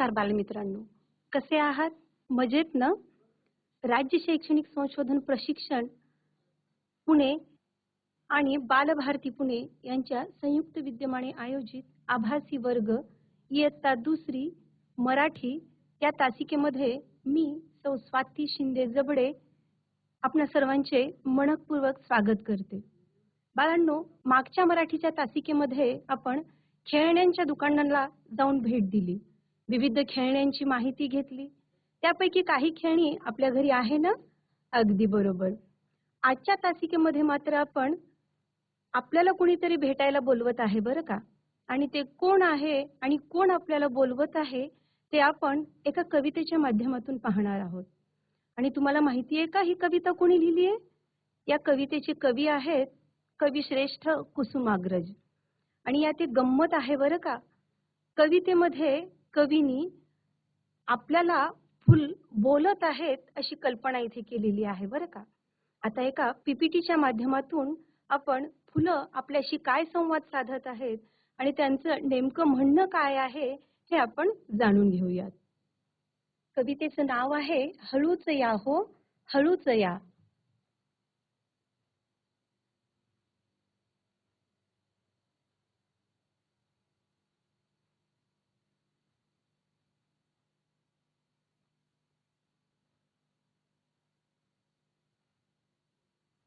नमस्कार बालमित्रांनो. कसे आहात? मजेत ना? राज्य शैक्षणिक संशोधन प्रशिक्षण पुणे आणि बालभारती पुणे यांच्या संयुक्त विद्यमाने आयोजित आभासी वर्ग इयत्ता दुसरी मराठी या तासिकेमध्ये मी सौ स्वाती शिंदे जबडे आपल्या सर्वांचे मनपूर्वक स्वागत करते. बाळांनो मागच्या मराठीच्या तासिकेमध्ये आपण खेळण्यांच्या दुकानाला जाऊन भेट दिली. विविध खेळण्यांची माहिती घेतली. त्यापैकी काही खेळणी आपल्या घरी आहे ना? अगदी बरोबर. आजच्या तासिकेमध्ये मात्र आपण आपल्याला कोणीतरी भेटायला बोलवत आहे बरं का? आणि ते कोण आहे आणि कोण आपल्याला बोलवत आहे ते आपण एका कवितेच्या माध्यमातून पाहणार आहोत. आणि तुम्हाला माहिती आहे का ही कविता कोणी लिहिली आहे? या कवितेचे कवी आहेत कवी श्रेष्ठ कुसुमाग्रज. आणि यात एक गंमत आहे बरं का? कवितेमध्ये कवीनी आपल्याला फुल बोलत आहेत अशी कल्पना इथे केलेली आहे बरं का? आता एका पीपीटीच्या माध्यमातून आपण फुलं आपल्याशी काय संवाद साधत आहेत आणि त्यांचं नेमकं म्हणणं काय आहे हे आपण जाणून घेऊयात. कवितेचं नाव आहे हळूच या हो हळूच या.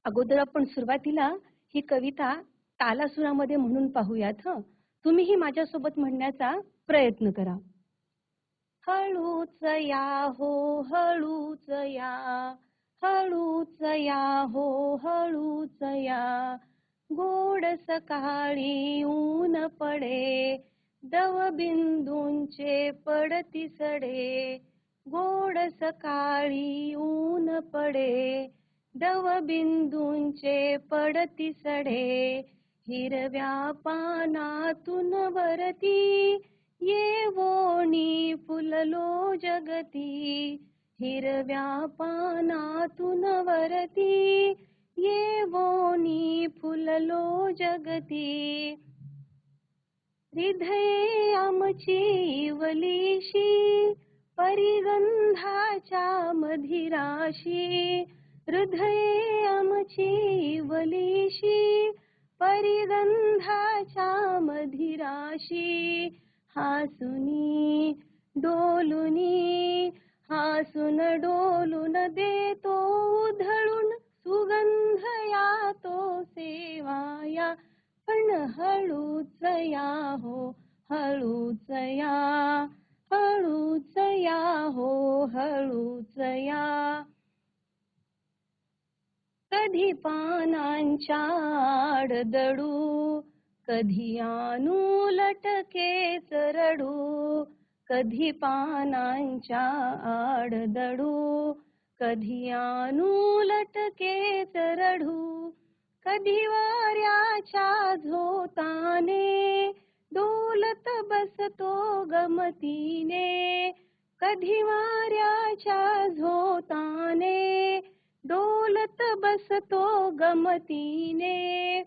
अगोदर आपण सुरुवातीला ही कविता तालासुरामध्ये म्हणून पाहूयात हं. तुम्हीही माझ्यासोबत म्हणण्याचा प्रयत्न करा. हळूच या हो हळूच या. हळूच या हो हळूच या. गोड सकाळी ऊन पडे दवबिंदूंचे पडती सडे. गोड सकाळी ऊन पडे दवबिंदूंचे पडती सडे हिरव्या पानातून वरती येवोनी फुललो जगती हिरव्या पानातून वरती येवोनी फुललो जगती. हृदये आमची वलीशी परिगंधाच्या मधिराशी हृदये आमची इवलीशी परिगंधाच्या मधिराशी हासुनी डोलुनी हासून डोलून देतो उधळून सुगंध या तो सेवाया पण हळूच या हो हळूच या हळूच या हो हळूच या कधी पानांच्या आडदडू कधी आणू लटके सरडू कधी पानांच्या आडदडू कधी आणू लटके सरडू कधी वाऱ्याच्या झोताने डोलत बसतो गमतीने कधी वाऱ्याच्या झोताने डोलत बसतो गमतीने.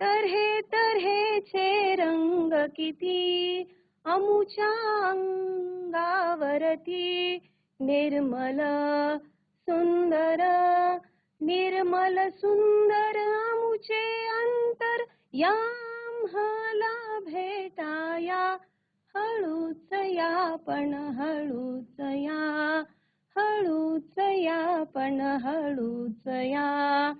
तऱ्हे तऱ्हेचे रंग किती अमुच्या अंगावरती. निर्मल सुंदर निर्मल सुंदर अमुचे अंतर याम्हाला भेटाया. हळूच या पण हळूच या. हळूच या पण हळूच या.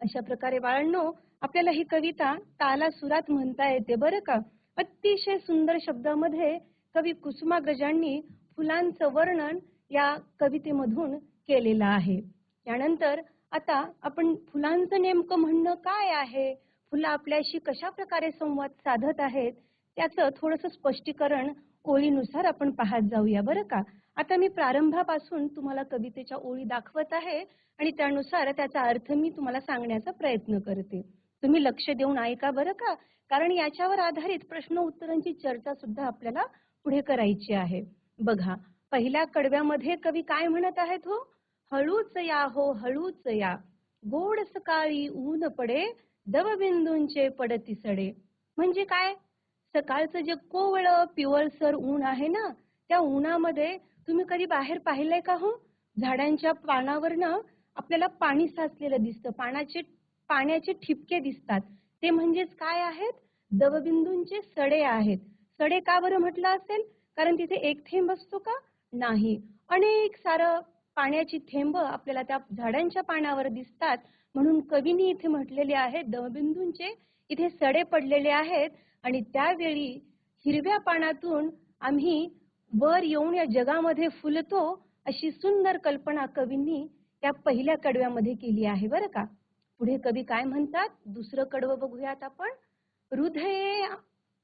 अशा प्रकारे बाळांनो आपल्याला ही कविता ताला सुरात म्हणता येते बरं का? अतिशय सुंदर शब्दामध्ये कवी कुसुमाग्रजांनी फुलांचं वर्णन या कवितेमधून केलेलं आहे. यानंतर आता आपण फुलांचं नेमकं म्हणणं काय आहे? फुलं आपल्याशी कशा प्रकारे संवाद साधत आहेत? त्याचं थोडस स्पष्टीकरण ओळीनुसार आपण पाहत जाऊया बरं का? आता मी प्रारंभापासून तुम्हाला कवितेच्या ओळी दाखवत आहे आणि त्यानुसार त्याचा अर्थ मी तुम्हाला सांगण्याचा प्रयत्न करते. तुम्ही लक्ष देऊन ऐका बरं का? कारण याच्यावर आधारित प्रश्न उत्तरांची चर्चा सुद्धा आपल्याला पुढे करायची आहे. बघा पहिल्या कडव्यामध्ये कवी काय म्हणत आहेत हो? हळूच या हो हळूच या. गोड सकाळी ऊन पडे दवबिंदूंचे पडती सडे. म्हणजे काय? सकाळचं जे कोवळं पिवळसर ऊन आहे ना त्या उन्हामध्ये तुम्ही कधी बाहेर पाहिलंय का हो? झाडांच्या पानावरनं आपल्याला पाणी साचलेलं दिसतं. पाण्याचे पाण्याचे ठिपके दिसतात. ते म्हणजेच काय आहेत? दवबिंदूंचे सडे आहेत. सडे का बरं म्हटलं असेल? कारण तिथे एक थेंब असतो का? नाही. अनेक सारं पाण्याची थेंब आपल्याला त्या झाडांच्या पानावर दिसतात. म्हणून कवीने इथे म्हटलेले आहेत दवबिंदूंचे इथे सडे पडलेले आहेत. आणि त्यावेळी हिरव्या पानातून आम्ही वर येऊन या जगामध्ये फुलतो अशी सुंदर कल्पना कवींनी त्या पहिल्या कडव्यामध्ये केली आहे बरं का? पुढे कवी काय म्हणतात? दुसरं कडवं बघूयात आपण. हृदये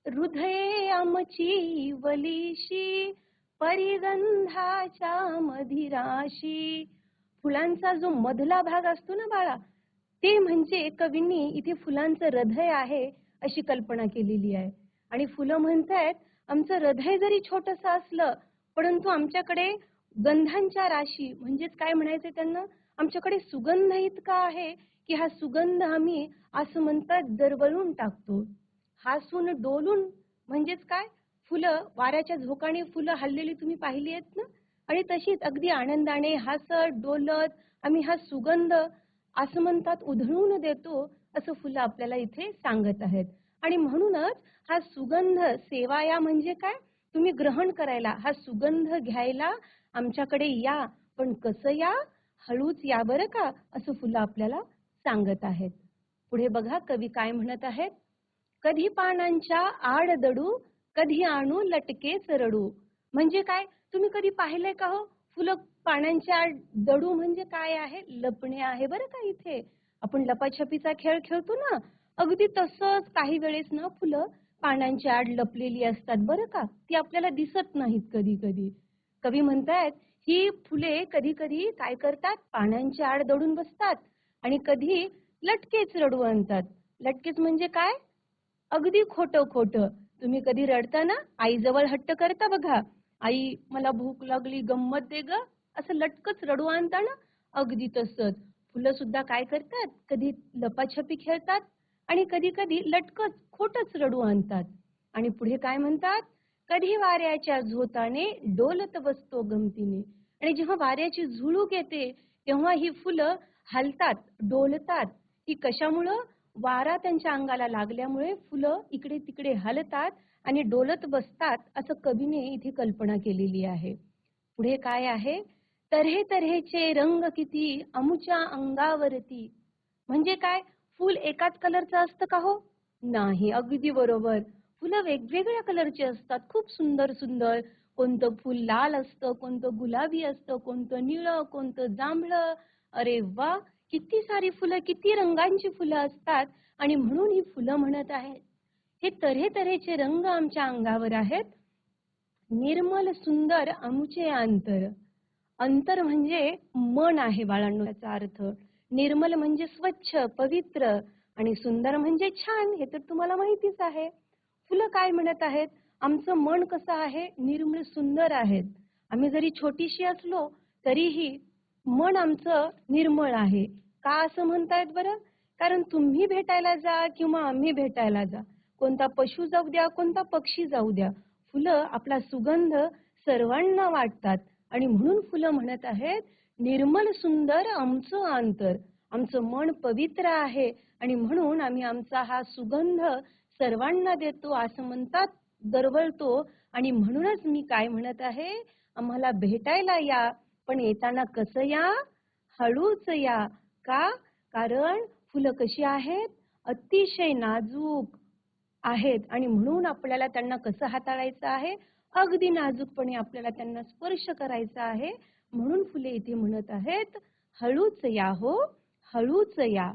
हृदये आमची वलीशी परिगंधाच्या मधिराशी. फुलांचा जो मधला भाग असतो ना बाळा ते म्हणजे कवींनी इथे फुलांचं हृदय आहे अशी कल्पना केलेली आहे. आणि फुलं म्हणतायत आमचं हृदय जरी छोटस असलं परंतु आमच्याकडे गंधांच्या राशी म्हणजेच काय म्हणायचं त्यांना? आमच्याकडे सुगंध इतका आहे की हा सुगंध आम्ही असं म्हणतात दरवळून टाकतो. हासून डोलून म्हणजेच काय? फुलं वाऱ्याच्या झोकाने फुलं हललेली तुम्ही पाहिली आहेत ना? आणि तशीच अगदी आनंदाने हसत डोलत आम्ही हा सुगंध असं म्हणतात उधळून देतो असं फुलं आपल्याला इथे सांगत आहेत. आणि म्हणूनच हा सुगंध सेवा या म्हणजे काय? तुम्ही ग्रहण करायला हा सुगंध घ्यायला आमच्याकडे या. पण कसं या? हळूच या बरं का? असं फुलं आपल्याला सांगत आहेत. पुढे बघा कवी काय म्हणत आहेत. कधी पानांच्या आड दडू कधी आणू लटकेच रडू. म्हणजे काय? तुम्ही कधी पाहिलंय का हो? फुलं पानांच्या आड दडू म्हणजे काय आहे? लपणे आहे बरं का इथे? आपण लपाछपीचा खेळ खेळतो ना? अगदी तसंच काही वेळेस ना फुलं पानांच्या आड लपलेली असतात बरं का? ती आपल्याला दिसत नाहीत कधी कधी कवी म्हणतायत ही फुले कधी कधी काय करतात? पानांच्या आड दडून बसतात आणि कधी लटकेच रडू आणतात. लटकेच म्हणजे काय? अगदी खोटं खोटं तुम्ही कधी रडता ना आईजवळ हट्ट करता बघा. आई मला भूक लागली गंमत दे ग. असं लटकच रडू आणता ना अगदी तसंच. फुलं सुद्धा काय करतात? कधी लपाछपी खेळतात? आणि कधी कधी लटकच खोटच रडू आणतात. आणि पुढे काय म्हणतात? कधी वाऱ्याच्या झोताने डोलत बसतो गमतीने. आणि जेव्हा वाऱ्याची झुळूक येते तेव्हा ही फुलं हलतात डोलतात. ही कशामुळं? वारा त्यांच्या अंगाला लागल्यामुळे फुलं इकडे तिकडे हलतात आणि डोलत बसतात असं कवीने इथे कल्पना केलेली आहे. पुढे काय आहे? तऱ्हे तऱ्हेचे रंग किती अमुच्या अंगावरती. म्हणजे काय? फुल एकाच कलरचं असतं का हो? नाही अगदी बरोबर. फुलं वेगवेगळ्या कलरची असतात. खूप सुंदर सुंदर. कोणतं फुल लाल असतं कोणतं गुलाबी असतं कोणतं निळं कोणतं जांभळं. अरे वा! किती सारी फुलं किती रंगांची फुलं असतात. आणि म्हणून ही फुलं म्हणत आहेत. हे तऱ्हे तऱ्हेचे रंग आमच्या अंगावर आहेत. निर्मल सुंदर अमुचे अंतर. अंतर म्हणजे मन आहे बाळांनो याचा अर्थ. निर्मल म्हणजे स्वच्छ पवित्र आणि सुंदर म्हणजे छान हे तर तुम्हाला माहितीच आहे. फुलं काय म्हणत आहेत? आमचं मन कसं आहे? निर्मळ सुंदर आहेत. आम्ही जरी छोटीशी असलो तरीही मन आमचं निर्मळ आहे. का असं म्हणतायत बरं? कारण तुम्ही भेटायला जा किंवा आम्ही भेटायला जा. कोणता पशु जाऊ द्या कोणता पक्षी जाऊ द्या. फुलं आपला सुगंध सर्वांना वाटतात. आणि म्हणून फुलं म्हणत आहेत निर्मल सुंदर आमचं अंतर. आमचं मन पवित्र आहे आणि म्हणून आम्ही आमचा हा सुगंध सर्वांना देतो असं म्हणतात दरवळतो. आणि म्हणूनच मी काय म्हणत आहे? आम्हाला भेटायला या. पण येताना कसं या? हळूच या. का? कारण फुलं कशी आहेत? अतिशय नाजूक आहेत. आणि म्हणून आपल्याला त्यांना कसं हाताळायचं आहे? अगदी नाजूकपणे आपल्याला त्यांना स्पर्श करायचा आहे. म्हणून फुले इथे म्हणत आहेत हळूच या हो हळूच या.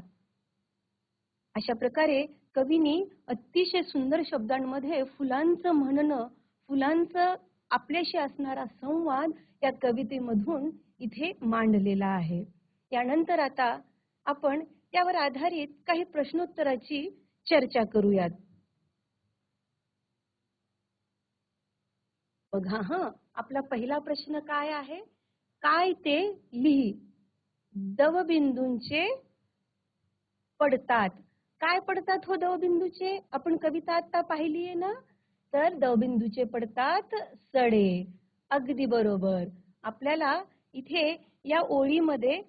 अशा प्रकारे कवीनी अतिशय सुंदर शब्दांमध्ये फुलांचं म्हणणं फुलांचं आपल्याशी असणारा संवाद या कवितेमधून इथे मांडलेला आहे. यानंतर आता आपण त्यावर आधारित काही प्रश्नोत्तराची चर्चा करूयात. बघा हा आपला पहिला प्रश्न काय आहे? काय ते लिही. दवबिंदूंचे पडतात. काय पडतात हो दवबिंदूचे? आपण कविता आता पाहिली आहे ना? तर दवबिंदूचे पडतात सडे. अगदी बरोबर. आपल्याला इथे या ओळीमध्ये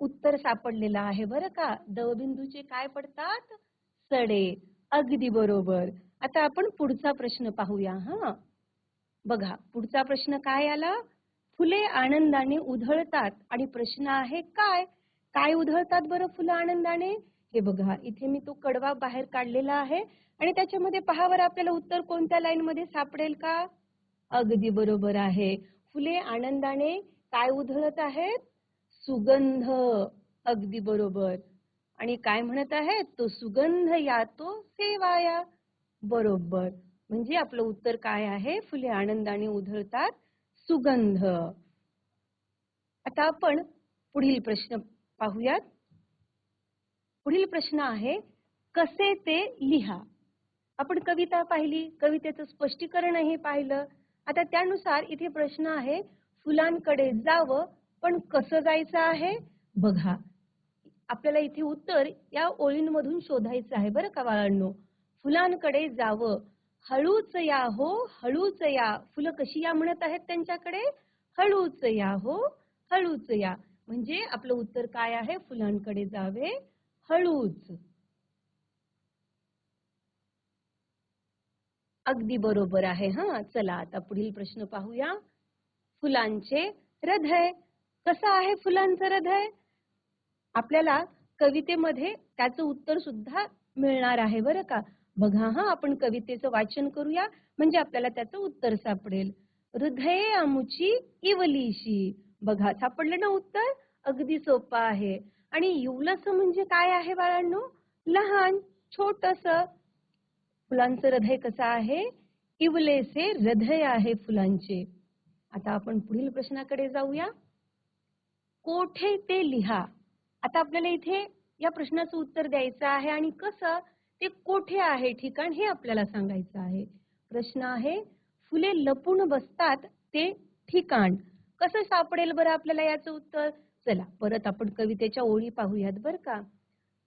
उत्तर सापडलेलं आहे बरं का? दवबिंदूचे काय पडतात? सडे. अगदी बरोबर. आता आपण पुढचा प्रश्न पाहूया हा? बघा पुढचा प्रश्न काय आला? फुले आनंदाने उधळतात. आणि प्रश्न आहे काय? काय उधळतात बरं फुलं आनंदाने? हे बघा इथे मी तो कडवा बाहेर काढलेला आहे. आणि त्याच्यामध्ये पहा बरं आपल्याला उत्तर कोणत्या लाईन मध्ये सापडेल का? अगदी बरोबर आहे. फुले आनंदाने काय उधळत आहेत? सुगंध. अगदी बरोबर. आणि काय म्हणत आहेत? तो सुगंध या तो सेवाया बरोबर. म्हणजे आपलं उत्तर काय आहे? फुले आनंदाने उधळतात. सुगंध. आता आपण पुढील प्रश्न पाहूयात. पुढील प्रश्न आहे कसे ते लिहा? आपण कविता पाहिली कवितेचं स्पष्टीकरणही पाहिलं. आता त्यानुसार इथे प्रश्न आहे फुलांकडे जावं पण कसं जायचं आहे? बघा आपल्याला इथे उत्तर या ओळींमधून शोधायचं आहे बरं का बाळांनो? फुलांकडे जावं हळूच या हो हळूच या. फुलं कशी या म्हणत आहेत त्यांच्याकडे? हळूच या हो हळूच या. म्हणजे आपलं उत्तर काय आहे? फुलांकडे जावे हळूच. अगदी बरोबर आहे हा. चला आता पुढील प्रश्न पाहूया. फुलांचे हृदय. कसं आहे फुलांचं हृदय? आपल्याला कवितेमध्ये त्याचं उत्तर सुद्धा मिळणार आहे बरं का? बघा हा आपण कवितेचं वाचन करूया म्हणजे आपल्याला त्याचं उत्तर सापडेल. हृदय आमुची इवलीशी. बघा सापडलं ना उत्तर? अगदी सोपं आहे. आणि इवलस म्हणजे काय आहे बाळांनो? लहान छोटस. फुलांचं हृदय कसं आहे? इवलेसे हृदय आहे फुलांचे. आता आपण पुढील प्रश्नाकडे जाऊया. कोठे ते लिहा? आता आपल्याला इथे या प्रश्नाचं उत्तर द्यायचं आहे आणि कसं? ते कोठे आहे ठिकाण हे आपल्याला सांगायचं आहे. प्रश्न आहे फुले लपून बसतात ते ठिकाण. कसं सापडेल बरं आपल्याला याचं उत्तर? चला परत आपण कवितेच्या ओळी पाहूयात बरं का.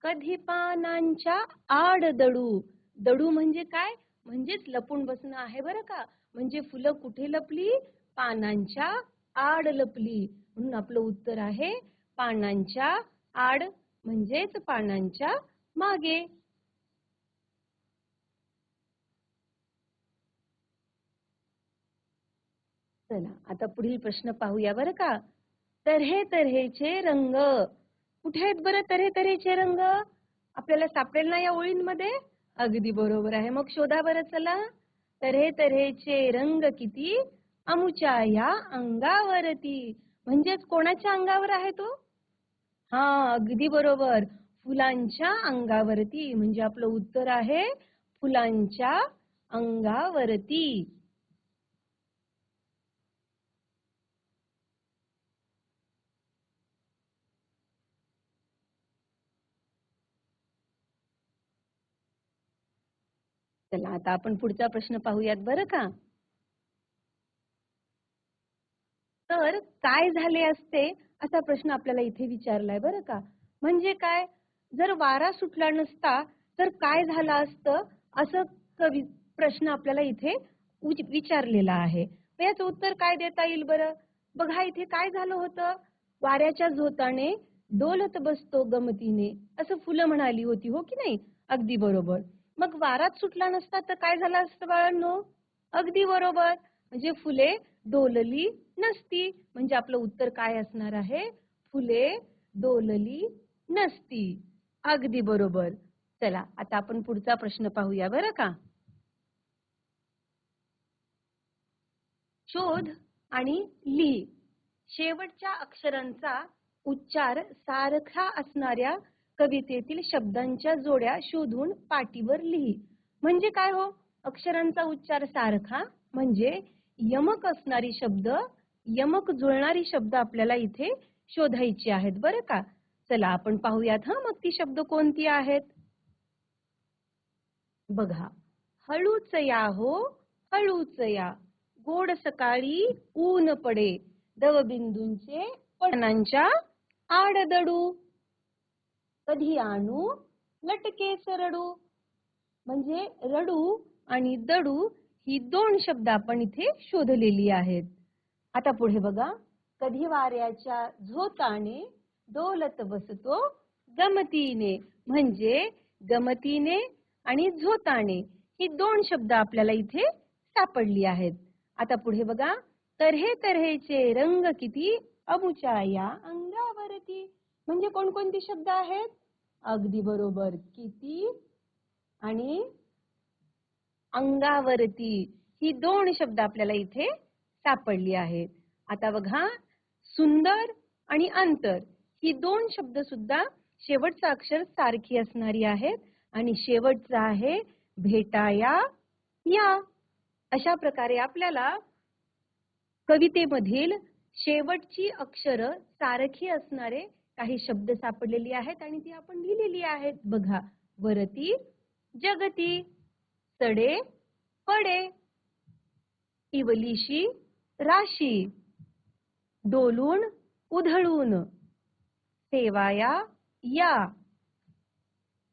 कधी पानांच्या आड दडू. दडू म्हणजे काय? म्हणजेच लपून बसणं आहे बरं का. म्हणजे फुलं कुठे लपली? पानांच्या आड लपली. म्हणून आपलं उत्तर आहे पानांच्या आड म्हणजेच पानांच्या मागे. चला आता पुढील प्रश्न पाहूया बरं का. तऱ्हे तऱ्हेचे रंग. कुठे आहेत बरं तऱ्हे तऱ्हेचे रंग? आपल्याला सापडेल ना या ओळींमध्ये? अगदी बरोबर आहे. मग शोधा बरं चला. तऱ्हे तऱ्हेचे रंग किती? अमुच्या या अंगावरती. म्हणजेच कोणाच्या अंगावर आहे तो? हा अगदी बरोबर. फुलांच्या अंगावरती. म्हणजे आपलं उत्तर आहे फुलांच्या अंगावरती. चला आता आपण पुढचा प्रश्न पाहूयात बरं का? तर काय झाले असते? असा प्रश्न आपल्याला इथे विचारलाय बरं का? म्हणजे काय? जर वारा सुटला नसता तर काय झालं असतं? असं कवी प्रश्न आपल्याला इथे विचारलेला आहे. याचं उत्तर काय देता येईल बरं? बघा इथे काय झालं होतं? वाऱ्याच्या झोताने डोलत बसतो गमतीने. असं फुलं म्हणाली होती हो की नाही? अगदी बरोबर. मग वाराच सुटला नसता तर काय झालं असतं बाळांनो? अगदी बरोबर. म्हणजे फुले डोलली नसती. म्हणजे आपलं उत्तर काय असणार आहे? फुले डोलली नसती. अगदी बरोबर. चला आता आपण पुढचा प्रश्न पाहूया बरं का? शोध आणि ली. शेवटच्या अक्षरांचा उच्चार सारखा असणाऱ्या कवितेतील शब्दांच्या जोड्या शोधून पाटीवर लिही. म्हणजे काय हो? अक्षरांचा उच्चार सारखा म्हणजे यमक असणारी शब्द यमक जुळणारी शब्द आपल्याला इथे शोधायची आहेत बरं का? चला आपण पाहूयात हा मग ती शब्द कोणती आहेत? बघा हळूच या हो हळूच या. गोड सकाळी ऊन पडे दवबिंदूंचे पणांच्या आडदडू. कधी आणू? लटकेस रडू म्हणजे रडू आणि दडू ही दोन शब्द आपण इथे शोधलेली आहेत. आता पुढे बघा. कधी वाऱ्याच्या झोताने डोलत बसतो गमतीने. म्हणजे गमतीने आणि झोताने ही दोन शब्द आपल्याला इथे सापडली आहेत. आता पुढे बघा. तऱ्हे तऱ्हेचे रंग किती? अमुच्या या अंगावरती. म्हणजे कोणकोणते शब्द आहेत? अगदी बरोबर. किती? आणि अंगावरती. ही दोन शब्द आपल्याला इथे सापडली आहेत. आता बघा सुंदर आणि अंतर. ही दोन शब्द सुद्धा शेवटचं अक्षर सारखी असणारी आहेत. आणि शेवटचं आहे भेटाया या. अशा प्रकारे आपल्याला कवितेमधील शेवटची अक्षर सारखी असणारे काही शब्द सापडलेली आहेत आणि ती आपण लिहिलेली आहेत. बघा वरती जगती सडे पडे इवलीशी राशी डोलून उधळून सेवाया या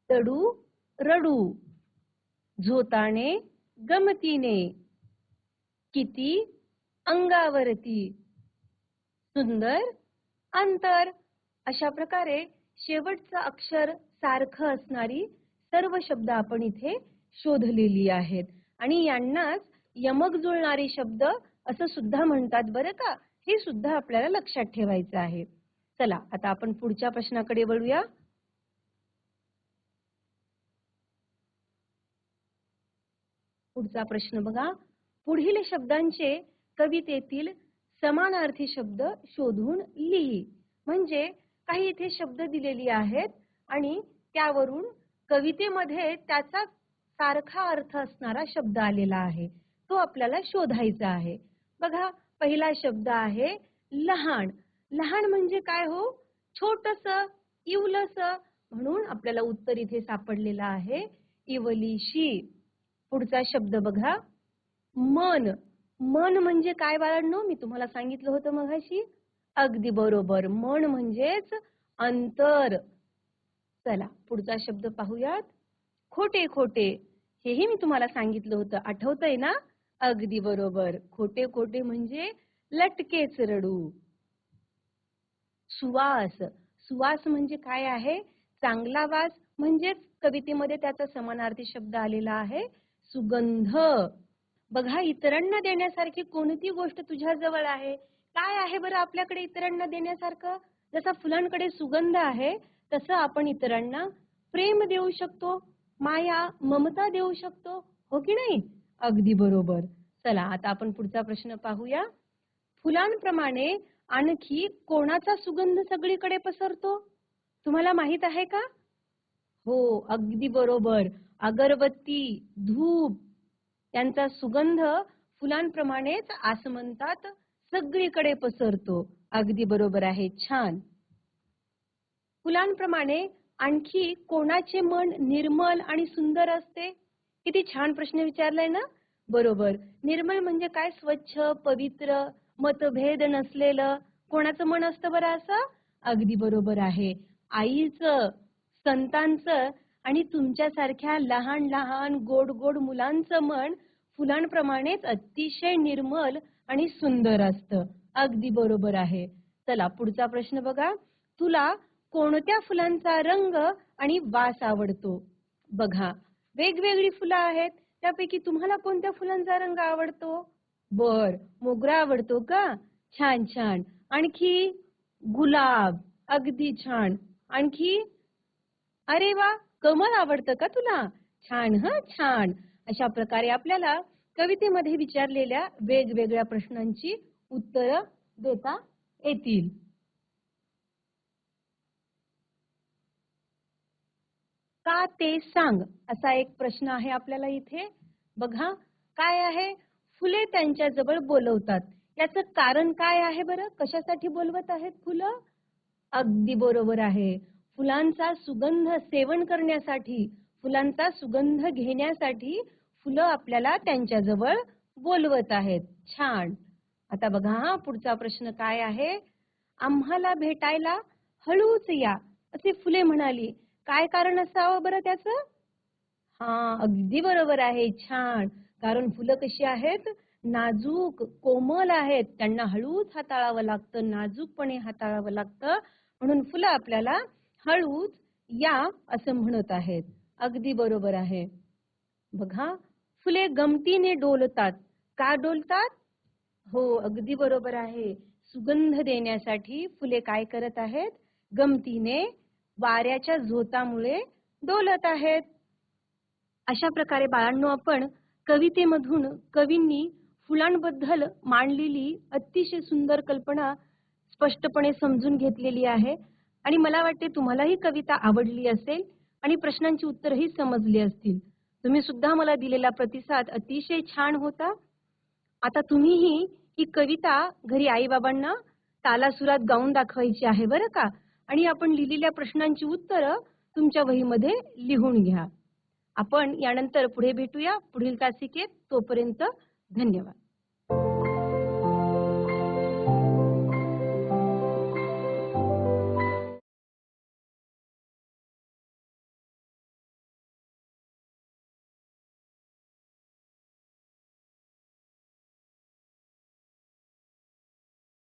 तडू रडू झोताने गमतीने किती अंगावरती सुंदर अंतर अशा प्रकारे शेवटचं अक्षर सारखं असणारी सर्व शब्द आपण इथे शोधलेली आहेत. आणि यांनाच यमक जुळणारे शब्द असं सुद्धा म्हणतात बरं का? हे सुद्धा आपल्याला लक्षात ठेवायचं आहे. चला आता आपण पुढच्या प्रश्नाकडे वळूया. पुढचा प्रश्न बघा. पुढील शब्दांचे कवितेतील समानार्थी शब्द शोधून लिही. म्हणजे काही इथे शब्द दिलेली आहेत आणि त्यावरून कवितेमध्ये त्याचा सारखा अर्थ असणारा शब्द आलेला आहे. तो आपल्याला शोधायचा आहे. बघा पहिला शब्द आहे लहान. लहान म्हणजे काय हो? छोटस इवलस म्हणून आपल्याला उत्तर इथे सापडलेलं आहे. इवलीशी. पुढचा शब्द बघा. मन. मन म्हणजे काय बाळांनो? मी तुम्हाला सांगितलं होतं मगाशी अगदी बरोबर. मन म्हणजेच अंतर. चला पुढचा शब्द पाहूयात. खोटे खोटे. हेही मी तुम्हाला सांगितलं होतं. आठवतंय ना? अगदी बरोबर. खोटे खोटे म्हणजे लटकेच रडू. सुवास. सुवास म्हणजे काय आहे? चांगला वास म्हणजेच कवितेमध्ये त्याचा समानार्थी शब्द आलेला आहे सुगंध. बघा इतरांना देण्यासारखी कोणती गोष्ट तुझ्या जवळ आहे? काय आहे बरं आपल्याकडे इतरांना देण्यासारखं? जसा फुलांकडे सुगंध आहे तसं आपण इतरांना प्रेम देऊ शकतो माया ममता देऊ शकतो हो की नाही? अगदी बरोबर. चला आता आपण पुढचा प्रश्न पाहूया. फुलांप्रमाणे आणखी कोणाचा सुगंध सगळीकडे पसरतो? तुम्हाला माहीत आहे का? हो अगदी बरोबर. अगरबत्ती धूप त्यांचा सुगंध फुलांप्रमाणेच आसमंतात सगळीकडे पसरतो. अगदी बरोबर आहे. छान. फुलांप्रमाणे आणखी कोणाचे मन निर्मल आणि सुंदर असते? किती छान प्रश्न विचारलाय ना? बरोबर. निर्मल म्हणजे काय? स्वच्छ पवित्र मतभेद नसलेलं. कोणाचं मन असतं बरं असं? अगदी बरोबर आहे. आईचं संतांचं आणि तुमच्यासारख्या लहान लहान गोड गोड मुलांचं मन फुलांप्रमाणेच अतिशय निर्मल आणि सुंदर असतं. अगदी बरोबर आहे. चला पुढचा प्रश्न बघा. तुला कोणत्या फुलांचा रंग आणि वास आवडतो? बघा वेगवेगळी फुलं आहेत. त्यापैकी तुम्हाला कोणत्या फुलांचा रंग आवडतो? बर मोगरा आवडतो का? छान छान. आणखी गुलाब अगदी छान. आणखी अरे वा कमल आवडतं का तुला? छान ह छान. अशा प्रकारे आपल्याला कवितेमध्ये विचारलेल्या वेगवेगळ्या प्रश्नांची उत्तरं देता येतील. का ते सांग? असा एक प्रश्न आहे आपल्याला इथे. बघा काय आहे? फुले त्यांच्या जवळ बोलवतात. याचं कारण काय आहे बरं? कशासाठी बोलवत आहेत फुलं? अगदी बरोबर आहे. फुलांचा सुगंध सेवन करण्यासाठी फुलांचा सुगंध घेण्यासाठी फुलं आपल्याला त्यांच्याजवळ बोलवत आहेत. छान. आता बघा हा पुढचा प्रश्न काय आहे? आम्हाला भेटायला हळूच या असे फुले म्हणाली. काय कारण असावं बरं त्याचं? हा अगदी बरोबर आहे. छान. कारण फुलं कशी आहेत? नाजूक कोमल आहेत. त्यांना हळूच हाताळावं लागतं नाजूकपणे हाताळावं लागतं. म्हणून फुलं आपल्याला हळूच या असं म्हणत आहेत. अगदी बरोबर आहे. बघा फुले गमतीने डोलतात. का डोलतात? हो अगदी बरोबर आहे. सुगंध देण्यासाठी फुले काय करत आहेत? गमतीने वाऱ्याच्या झोतामुळे डोलत आहेत. अशा प्रकारे बाळांनो आपण कवितेमधून कवींनी फुलांबद्दल मांडलेली अतिशय सुंदर कल्पना स्पष्टपणे समजून घेतलेली आहे. आणि मला वाटते तुम्हाला ही कविता आवडली असेल आणि प्रश्नांची उत्तरही समजली असतील. तुम्ही सुद्धा मला दिलेला प्रतिसाद अतिशय छान होता. आता तुम्हीही ही कविता घरी आईबाबांना तालासुरात गाऊन दाखवायची आहे बरं का? आणि आपण लिहिलेल्या प्रश्नांची उत्तरं तुमच्या वहीमध्ये लिहून घ्या. आपण यानंतर पुढे भेटूया. पुढील तासिकेत तोपर्यंत धन्यवाद.